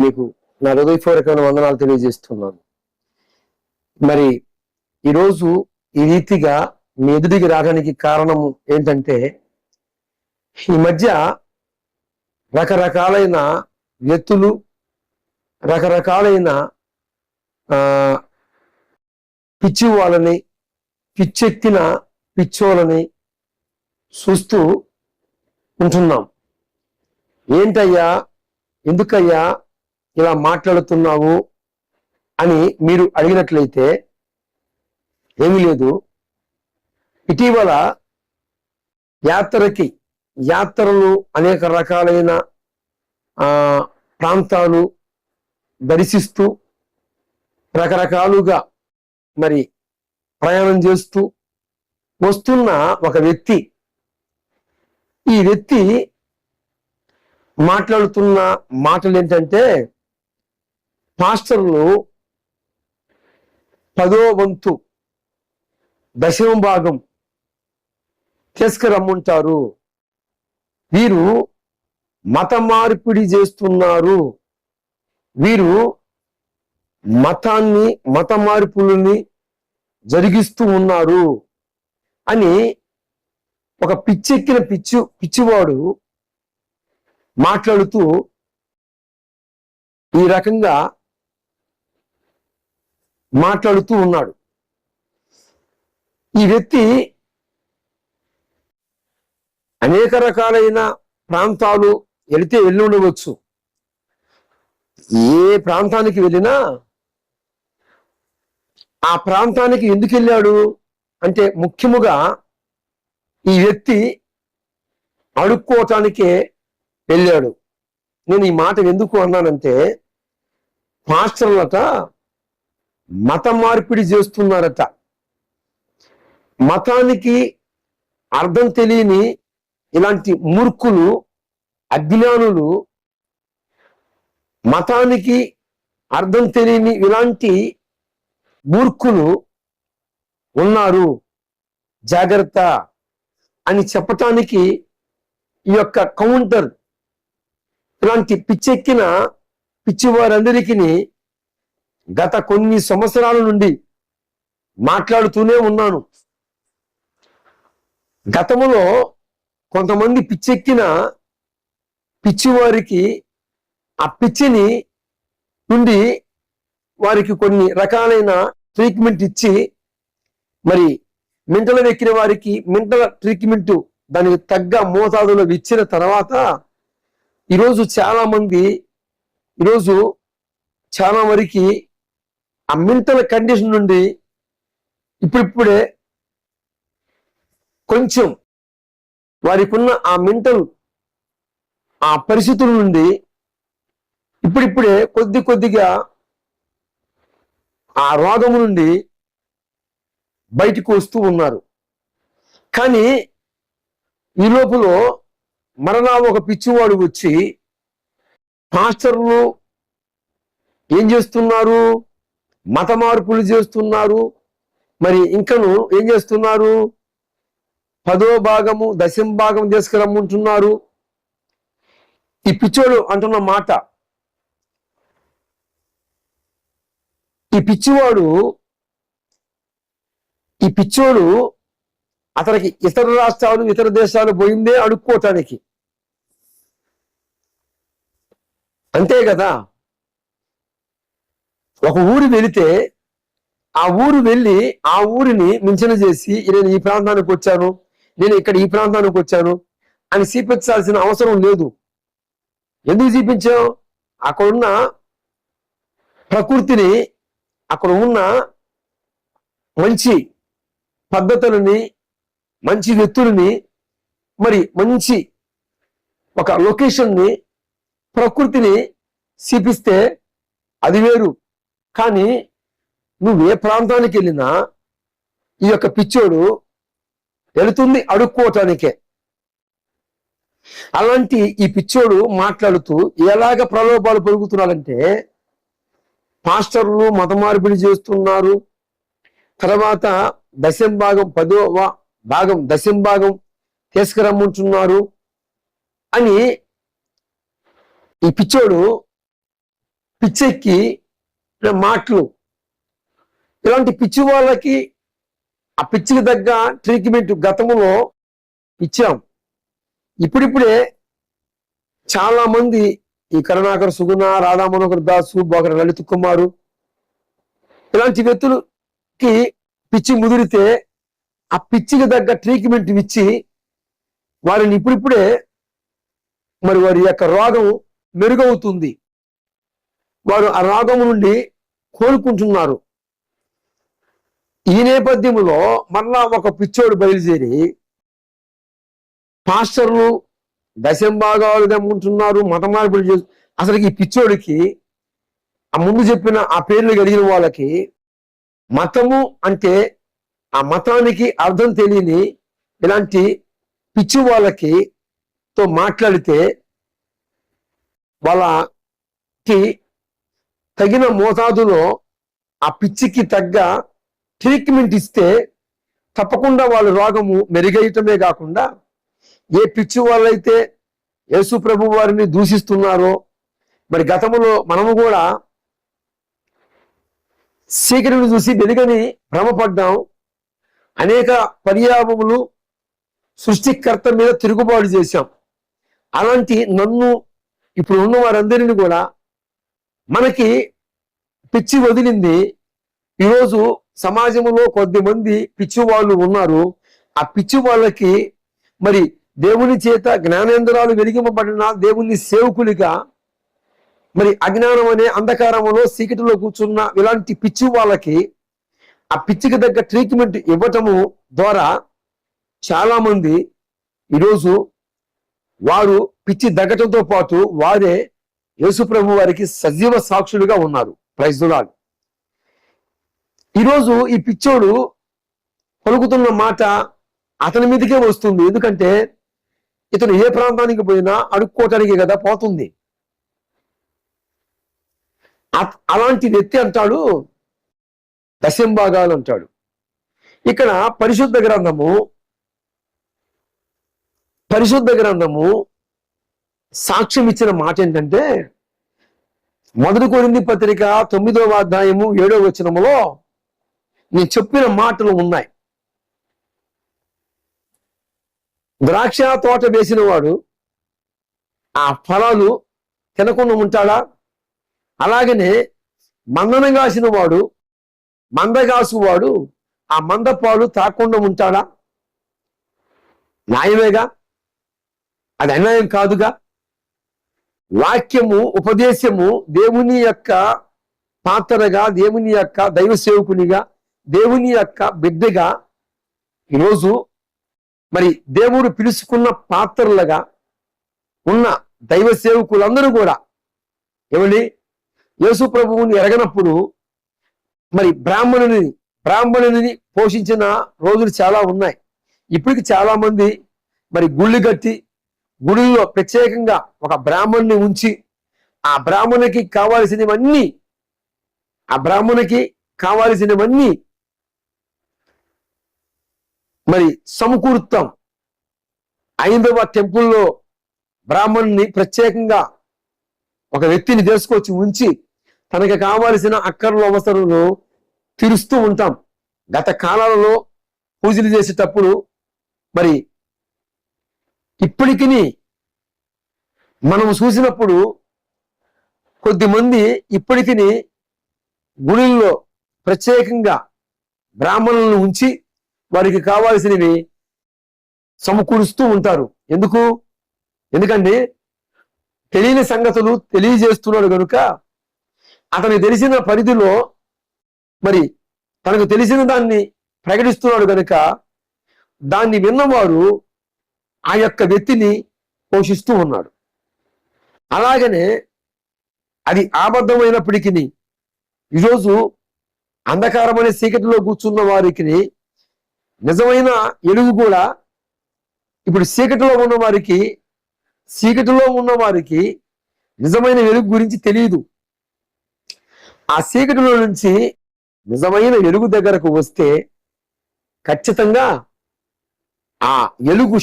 మీకు నా హృదయపూర్వకమైన వందనాలు తెలియజేస్తున్నాను. మరి ఈరోజు ఈ రీతిగా మీ ఎదుటికి రావడానికి కారణం ఏంటంటే ఈ మధ్య రకరకాలైన వ్యక్తులు రకరకాలైన పిచ్చి వాళ్ళని పిచ్చెక్కిన పిచ్చోళ్ళని చూస్తూ ఉంటున్నాం. ఏంటయ్యా? ఎందుకయ్యా? ఇలా మాట్లాడుతున్నావు అని మీరు అడిగినట్లయితే ఏమీ లేదు. ఇటీవల యాత్రకి యాత్రలు అనేక రకాలైన ప్రాంతాలు దర్శిస్తూ రకరకాలుగా మరి ప్రయాణం చేస్తూ వస్తున్న ఒక వ్యక్తి. ఈ వ్యక్తి మాట్లాడుతున్న మాటలు ఏంటంటే పాస్టర్లు పదో వంతు దశమ భాగం తీసుకురమ్ముంటారు. వీరు మత మార్పిడి చేస్తున్నారు. వీరు మతాన్ని మత మార్పులని జరిగిస్తూ ఉన్నారు అని ఒక పిచ్చెక్కిన పిచ్చి పిచ్చివాడు మాట్లాడుతూ ఈ రకంగా మాట్లాడుతూ ఉన్నాడు. ఈ వ్యక్తి అనేక రకాలైన ప్రాంతాలు వెళితే వెళ్ళి ఉండవచ్చు. ఏ ప్రాంతానికి వెళ్ళినా ఆ ప్రాంతానికి ఎందుకు వెళ్ళాడు అంటే ముఖ్యముగా ఈ వ్యక్తి అడుక్కోవటానికే వెళ్ళాడు. నేను ఈ మాట ఎందుకు అన్నానంటే పాస్టర్లట మత మార్పిడి చేస్తున్నారట. మతానికి అర్థం తెలియని ఇలాంటి మూర్ఖులు అజ్ఞానులు మతానికి అర్థం తెలియని ఇలాంటి మూర్ఖులు ఉన్నారు. జాగ్రత్త అని చెప్పటానికి ఈ యొక్క కౌంటర్ ఇలాంటి పిచ్చెక్కిన పిచ్చి వారందరికీ గత కొన్ని సంవత్సరాల నుండి మాట్లాడుతూనే ఉన్నాను. గతములో కొంతమంది పిచ్చెక్కిన పిచ్చివారికి ఆ పిచ్చిని నుండి వారికి కొన్ని రకాలైన ట్రీట్మెంట్ ఇచ్చి మరి మెంటల ఎక్కిన వారికి మెంటల ట్రీట్మెంట్ దానికి తగ్గ మోతాదులో ఇచ్చిన తర్వాత ఈరోజు చాలామంది ఈరోజు చాలా వరకు ఆ మెంటల్ కండిషన్ నుండి ఇప్పుడిప్పుడే కొంచెం వారికి ఉన్న ఆ మెంటల్ ఆ పరిస్థితుల నుండి ఇప్పుడిప్పుడే కొద్ది కొద్దిగా ఆ రోగం నుండి బయటకు వస్తూ ఉన్నారు. కానీ ఈ లోపల మరలా ఒక పిచ్చివాడు వచ్చి పాస్టర్లు ఏం చేస్తున్నారు? మత మార్పులు చేస్తున్నారు. మరి ఇంకను ఏం చేస్తున్నారు? పదో భాగము దశం భాగం తీసుకురమ్మంటున్నారు. ఈ పిచ్చోడు అంటున్న మాట. ఈ పిచ్చివాడు ఈ పిచ్చోడు అతనికి ఇతర రాష్ట్రాలు ఇతర దేశాలు పోయిందే అడుక్కోవటానికి అంతే కదా? ఒక ఊరు వెళితే ఆ ఊరు వెళ్ళి ఆ ఊరిని మించన చేసి నేను ఈ ప్రాంతానికి వచ్చాను. నేను ఇక్కడ ఈ ప్రాంతానికి వచ్చాను. అని చూపించాల్సిన అవసరం లేదు. ఎందుకు చూపించావు? అక్కడున్న ప్రకృతిని అక్కడ ఉన్న మంచి పద్ధతులని మంచి వ్యక్తులని మరి మంచి ఒక లొకేషన్ని ప్రకృతిని చూపిస్తే అది వేరు. కానీ నువ్వు ఏ ప్రాంతానికి వెళ్ళినా ఈ యొక్క పిచ్చోడు వెళుతుంది అడుక్కోవటానికే. అలాంటి ఈ పిచ్చోడు మాట్లాడుతూ ఎలాగ ప్రలోభాలు పెరుగుతున్నాడంటే పాస్టర్లు మతమార్పిడి చేస్తున్నారు. తర్వాత దశం భాగం పదో భాగం దశం భాగం తీసుకురమ్ముంటున్నారు అని ఈ పిచ్చోడు పిచ్చెక్కి మాటలు. ఇలాంటి పిచ్చి వాళ్ళకి ఆ పిచ్చికి తగ్గ ట్రీట్మెంట్ గతంలో ఇచ్చాం. ఇప్పుడిప్పుడే చాలా మంది ఈ కరుణాకర్ సుగుణ రాధామనోహర్ దాసు బోకర లలిత్ కుమారు ఇలాంటి వ్యక్తులకి పిచ్చి ముదిరితే ఆ పిచ్చికి తగ్గ ట్రీట్మెంట్ ఇచ్చి వారిని ఇప్పుడిప్పుడే మరి వారి యొక్క రోగం మెరుగవుతుంది. వారు ఆ రోగం నుండి కోలుకుంటున్నారు. ఈ నేపథ్యంలో మళ్ళా ఒక పిచ్చోడు బయలుదేరి పాస్టర్లు దశంభాగాలు దమ్ముంటున్నారు మత మార్పులు చేసి అసలు ఈ పిచ్చోడికి ఆ ముందు చెప్పిన ఆ పేర్లు కలిగిన వాళ్ళకి మతము అంటే ఆ మతానికి అర్థం తెలియని ఇలాంటి పిచ్చి వాళ్ళకి తో మాట్లాడితే వాళ్ళకి తగిన మోతాదులో ఆ పిచ్చికి తగ్గ ట్రీట్మెంట్ ఇస్తే తప్పకుండా వాళ్ళ రోగము మెరుగేయటమే కాకుండా ఏ పిచ్చి వాళ్ళైతే యేసు ప్రభు వారిని దూషిస్తున్నారో మరి గతంలో మనము కూడా సీకరిని చూసి వెనుకని భ్రమపడ్డాం. అనేక పర్యావములు సృష్టికర్త మీద తిరుగుబాటు చేశాం. అలాంటి నన్ను ఇప్పుడు ఉన్న వారందరిని కూడా మనకి పిచ్చి వదిలింది. ఈరోజు సమాజంలో కొద్దిమంది పిచ్చి వాళ్ళు ఉన్నారు. ఆ పిచ్చి వాళ్ళకి మరి దేవుని చేత జ్ఞానేంద్రాలు వెలిగింపబడిన దేవుని సేవకులుగా మరి అజ్ఞానం అనే అంధకారంలో సీకటిలో కూర్చున్న ఇలాంటి పిచ్చి వాళ్ళకి ఆ పిచ్చికి తగ్గ ట్రీట్మెంట్ ఇవ్వటము ద్వారా చాలా మంది ఈరోజు వారు పిచ్చి దగ్గటంతో పాటు వారే యేసుప్రభు వారికి సజీవ సాక్షులుగా ఉన్నారు. ప్రైజులాలు ఈరోజు ఈ పిచ్చోడు పలుకుతున్న మాట అతని మీదకే వస్తుంది. ఎందుకంటే ఇతను ఏ ప్రాంతానికి పోయినా అడుక్కోవటానికి కదా పోతుంది. అ- అలాంటి వ్యక్తి అంటాడు దశంభాగాలు అంటాడు. ఇక్కడ పరిశుద్ధ గ్రంథము పరిశుద్ధ గ్రంథము సాక్ష్యం ఇచ్చిన మాట ఏంటంటే మొదటి కొరింది పత్రిక తొమ్మిదవ అధ్యాయము ఏడవ వచనములో నేను చెప్పిన మాటలు ఉన్నాయి. ద్రాక్ష తోట వేసిన వాడు ఆ ఫలాలు తినకుండా ఉంటాడా? అలాగనే మందన కాసిన వాడు మందగాసువాడు ఆ మందపాలు తాకుండా ఉంటాడా? న్యాయమేగా? అది అన్యాయం కాదుగా? వాక్యము ఉపదేశము దేవుని యొక్క పాత్రగా దేవుని యొక్క దైవ సేవకునిగా దేవుని యొక్క బిడ్డగా ఈరోజు మరి దేవుడు పిలుచుకున్న పాత్రలుగా ఉన్న దైవ సేవకులందరూ కూడా ఏమండి? యేసు ప్రభువుని ఎరగనప్పుడు మరి బ్రాహ్మణుని బ్రాహ్మణుని పోషించిన రోజులు చాలా ఉన్నాయి. ఇప్పటికి చాలా మంది మరి గుళ్ళు కట్టి గుడిలో ప్రత్యేకంగా ఒక బ్రాహ్మణ్ణి ఉంచి ఆ బ్రాహ్మణునికి కావాల్సినవన్నీ ఆ బ్రాహ్మణునికి కావాల్సినవన్నీ మరి సమకూర్తం. ఐందవ టెంపుల్లో బ్రాహ్మణ్ణి ప్రత్యేకంగా ఒక వ్యక్తిని తీసుకొచ్చి ఉంచి తనకి కావలసిన అక్కర్లు అవసరాలు తీరుస్తూ ఉంటాం. గత కాలాలలో పూజలు చేసేటప్పుడు మరి ఇప్పటికీ మనం చూసినప్పుడు కొద్దిమంది ఇప్పటికీ గుడిల్లో ప్రత్యేకంగా బ్రాహ్మణులను ఉంచి వారికి కావాల్సినవి సమకూరుస్తూ ఉంటారు. ఎందుకు? ఎందుకంటే తెలియని సంగతులు తెలియజేస్తున్నాడు కనుక అతనికి తెలిసిన పరిధిలో మరి తనకు తెలిసిన దాన్ని ప్రకటిస్తున్నాడు కనుక దాన్ని విన్నవారు ఆ యొక్క వ్యక్తిని పోషిస్తూ ఉన్నాడు. అలాగనే అది ఆబద్ధమైనప్పటికీ ఈరోజు అంధకారమనే చీకటిలో కూర్చున్న వారికి నిజమైన ఎలుగు కూడా ఇప్పుడు చీకటిలో ఉన్న వారికి చీకటిలో ఉన్న వారికి నిజమైన వెలుగు గురించి తెలియదు. ఆ చీకటిలో నుంచి నిజమైన వెలుగు దగ్గరకు వస్తే ఖచ్చితంగా ఆ ఎలుగు